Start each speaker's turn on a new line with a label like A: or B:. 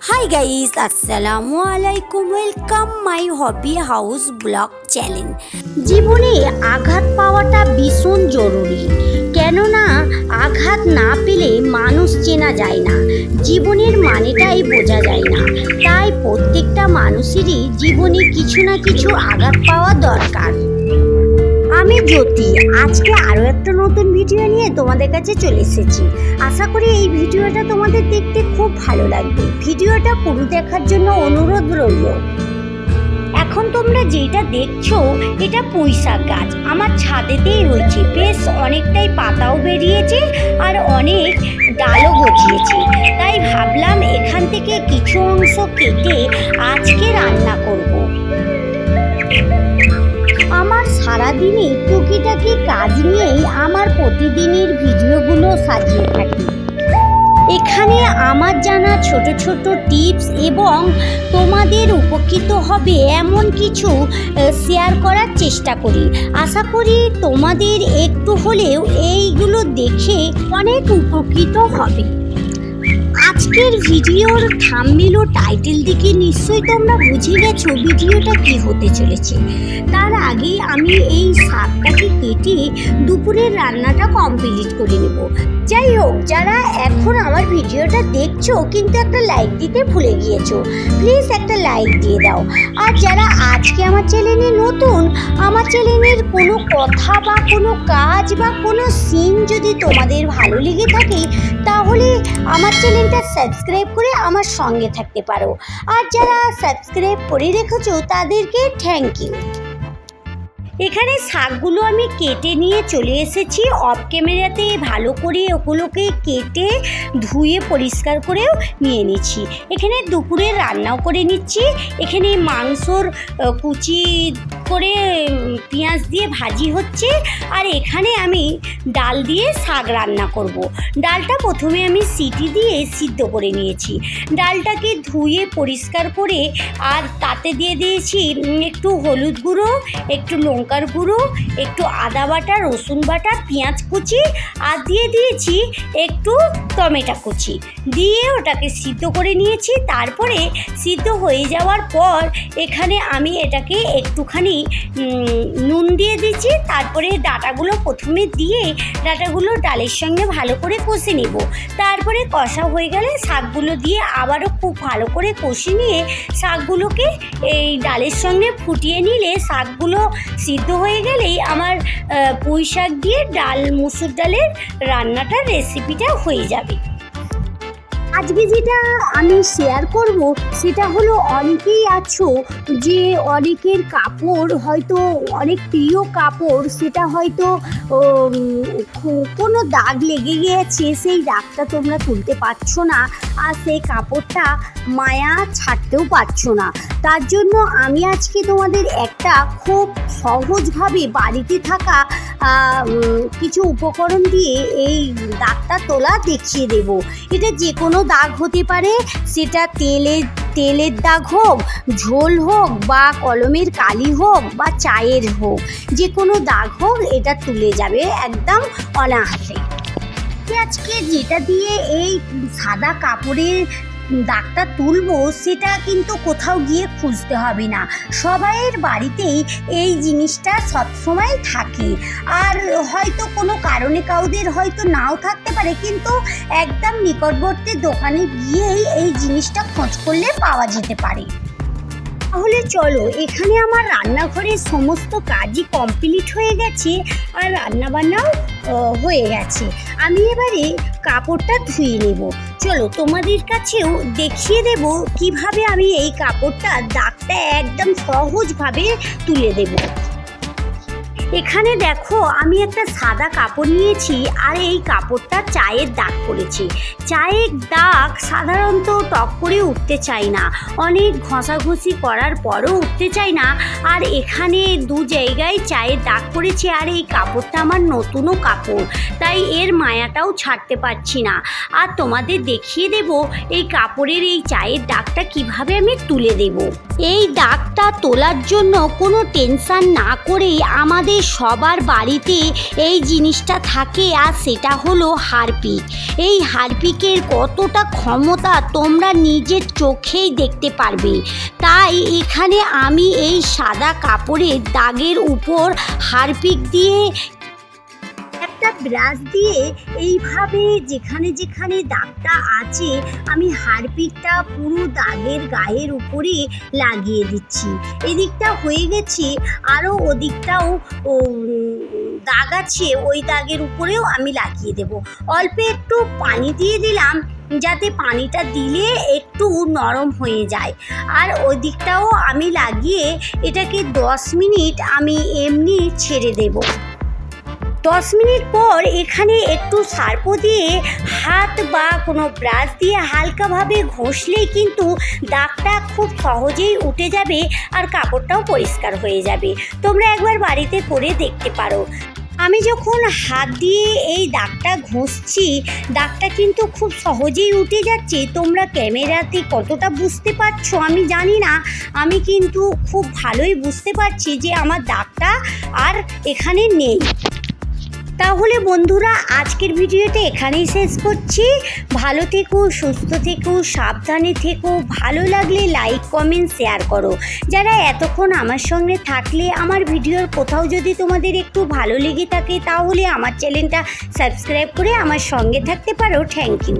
A: High guys আসসালামু আলাইকুম welcome my hobby house blog channel জীবনে আঘাত পাওয়াটা ভীষণ জরুরি। কেননা, আঘাত না পেলে মানুষ চেনা যায় না। জীবনের মানেটাই বোঝা যায় না। তাই প্রত্যেকটা মানুষেরই জীবনে কিছু না কিছু আঘাত পাওয়া দরকার। আমি জ্যোতি আজকে আরও একটা নতুন ভিডিও নিয়ে তোমাদের কাছে চলে এসেছি। আশা করি এই ভিডিওটা তোমাদের দেখতে খুব ভালো লাগবে। ভিডিওটা পুরো দেখার জন্য অনুরোধ রইল। এখন তোমরা যেটা দেখছ, এটা পুঁইশাক গাছ। আমার ছাদেতেই হয়েছে। বেশ অনেকটাই পাতাও বেরিয়েছে আর অনেক ডালও গজিয়েছে। তাই ভাবলাম এখান থেকে কিছু অংশ কেটে সারাদিনে টুকিটাকি কাজ নিয়েই আমার প্রতিদিনের ভিডিওগুলো সাজিয়ে থাকি। এখানে আমার জানা ছোট ছোট টিপস এবং তোমাদের উপকৃত হবে এমন কিছু শেয়ার করার চেষ্টা করি। আশা করি তোমাদের একটু হলেও এইগুলো দেখে অনেক উপকৃত হবে। আজকের ভিডিওর থাম্বনেল ও টাইটেল দিকে নিশ্চয়ই তোমরা বুঝে গেছো ভিডিওটা কি হতে চলেছে। তার আগে আমি এই শাকটাকে কেটে দুপুরের রান্নাটা কমপ্লিট করে নেব। যাই হোক, যারা এখন আমার ভিডিওটা দেখছ, কিন্তু একটা লাইক দিতে ভুলে গিয়েছো প্লিজ একটা লাইক দিয়ে দাও। আর যারা আজকে আমার চ্যানেলে নতুন চ্যানেলের কোনো কথা বা কোনো কাজ বা কোনো সিন যদি তোমাদের ভালো লেগে থাকে, তাহলে আমার চ্যানেলটা সাবস্ক্রাইব করে আমার সঙ্গে থাকতে পারো। আর যারা সাবস্ক্রাইব করে রেখেছো, তাদেরকে থ্যাংক ইউ এখানে শাকগুলো আমি কেটে নিয়ে চলে এসেছি। অফ ক্যামেরাতে ভালো করে ওগুলোকে কেটে ধুয়ে পরিষ্কার করেও নিয়ে নিচ্ছি। এখানে দুপুরে রান্নাও করে নিচ্ছি। এখানে মাংসর কুচি করে পেঁয়াজ দিয়ে ভাজি হচ্ছে। আর এখানে আমি ডাল দিয়ে শাক রান্না করব। ডালটা প্রথমে আমি সিটি দিয়ে সিদ্ধ করে নিয়েছি। ডালটাকে ধুয়ে পরিষ্কার করে আর তাতে দিয়ে দিয়েছি একটু হলুদ গুঁড়ো, একটু লঙ্কার গুঁড়ো, একটু আদা বাটা, রসুন বাটা, পেঁয়াজ কুচি আর দিয়ে দিয়েছি একটু টমেটো কুচি। দিয়ে ওটাকে সিদ্ধ করে নিয়েছি। তারপরে সিদ্ধ হয়ে যাওয়ার পর এখানে আমি এটাকে একটুখানি নুন দিয়ে তারপরে ডাটাগুলো প্রথমে দিয়ে ডাটাগুলো ডালের সঙ্গে ভালো করে কষে নেব। তারপরে কষা হয়ে গেলে শাকগুলো দিয়ে আবারও খুব ভালো করে কষে নিয়ে শাকগুলোকে এই ডালের সঙ্গে ফুটিয়ে নিলে শাকগুলো সিদ্ধ হয়ে গেলেই আমার পুঁই শাক দিয়ে ডাল, মুসুর ডালের রান্নাটার রেসিপিটা হয়ে যাবে। আজকে যেটা আমি শেয়ার করব, সেটা হলো অনেকেই আছো যে অনেকের কাপড় হয়তো, অনেক প্রিয় কাপড়, সেটা হয়তো কোনো দাগ লেগে গিয়েছে, সেই দাগটা তোমরা তুলতে পারছ না, আর সেই কাপড়টা মায়া ছাড়তেও পারছ না। তার জন্য আমি আজকে তোমাদের একটা খুব সহজভাবে বাড়িতে থাকা কিছু উপকরণ দিয়ে এই দাগটা তোলা দেখিয়ে দেব। এটা যে কোনো দাগ হতে পারে, সেটা তেলের তেলের দাগ হোক, ঝোল হোক বা কলমের কালি হোক বা চায়ের হোক যে কোনো দাগ হোক, এটা তুলে যাবে একদম অনাহাসে আজকে যেটা দিয়ে এই সাদা কাপড়ের দাগটা তুলবো, সেটা কিন্তু কোথাও গিয়ে খুঁজতে হবে না। সবাইয়ের বাড়িতেই এই জিনিসটা সবসময় থাকে। আর হয়তো কোনো কারণে কাউদের হয়তো নাও থাকতে পারে, কিন্তু একদম নিকটবর্তী দোকানে গিয়েই এই জিনিসটা খোঁজ করলে পাওয়া যেতে পারে। তাহলে চলো, এখানে আমার রান্নাঘরের সমস্ত কাজই কমপ্লিট হয়ে গেছে আর রান্নাবান্নাও বান্নাও হয়ে গেছে। আমি এবারে কাপড়টা ধুয়ে নেব। চলো, তোমাদের কাছেও দেখিয়ে দেব কীভাবে আমি এই কাপড়টা দাগটা একদম সহজভাবে তুলে দেবো। এখানে দেখো, আমি একটা সাদা কাপড় নিয়েছি আর এই কাপড়টা চায়ের দাগ পড়েছে। চায়ের দাগ সাধারণত টক করে উঠতে চায় না। অনেক ঘষাঘষি করার পরও উঠতে চায় না। আর এখানে দু জায়গায় চায়ের দাগ পড়েছে আর এই কাপড়টা আমার নতুনও কাপড়, তাই এর মায়াটাও ছাড়তে পারছি না। আর তোমাদের দেখিয়ে দেব এই কাপড়ের এই চায়ের দাগটা কীভাবে আমি তুলে দেবো। এই দাগটা তোলার জন্য কোনো টেনশান না করেই আমাদের সবার বাড়িতে এই জিনিসটা থাকে আর সেটা হলো হারপিক। এই হারপিকের কতটা ক্ষমতা তোমরা নিজের চোখেই দেখতে পারবে। তাই এখানে আমি এই সাদা কাপড়ের দাগের উপর হারপিক দিয়ে একটা ব্রাশ দিয়ে এইভাবে যেখানে যেখানে দাগটা আছে, আমি হারপিকটা পুরো দাগের গায়ের উপরে লাগিয়ে দিচ্ছি। এদিকটা হয়ে গেছে আরও ওদিকটাও দাগ আছে, ওই দাগের উপরেও আমি লাগিয়ে দেব। অল্প একটু পানি দিয়ে দিলাম, যাতে পানিটা দিলে একটু নরম হয়ে যায়। আর ওই দিকটাও আমি লাগিয়ে এটাকে দশ মিনিট আমি এমনি ছেড়ে দেবো। দশ মিনিট পর এখানে একটু সার্প দিয়ে হাত বা কোনো ব্রাশ দিয়ে হালকাভাবে ঘষলেই কিন্তু দাগটা খুব সহজেই উঠে যাবে আর কাপড়টাও পরিষ্কার হয়ে যাবে। তোমরা একবার বাড়িতে করে দেখতে পারো। আমি যখন হাত দিয়ে এই দাগটা ঘষছি, দাগটা কিন্তু খুব সহজেই উঠে যাচ্ছে। তোমরা ক্যামেরাতে কতটা বুঝতে পারছ আমি জানি না। আমি কিন্তু খুব ভালোই বুঝতে পারছি যে আমার দাগটা আর এখানে নেই। তাহলে বন্ধুরা, আজকের ভিডিওটা এখানেই শেষ করছি। ভালো থেকো, সুস্থ থেকো, সাবধানে থেকো, ভালো লাগলে লাইক কমেন্ট শেয়ার করো। যারা এতক্ষণ আমার সঙ্গে থাকলে, আমার ভিডিওর কোথাও যদি তোমাদের একটু ভালো লেগে থাকে, তাহলে আমার চ্যানেলটা সাবস্ক্রাইব করে আমার সঙ্গে থাকতে পারো। Thank you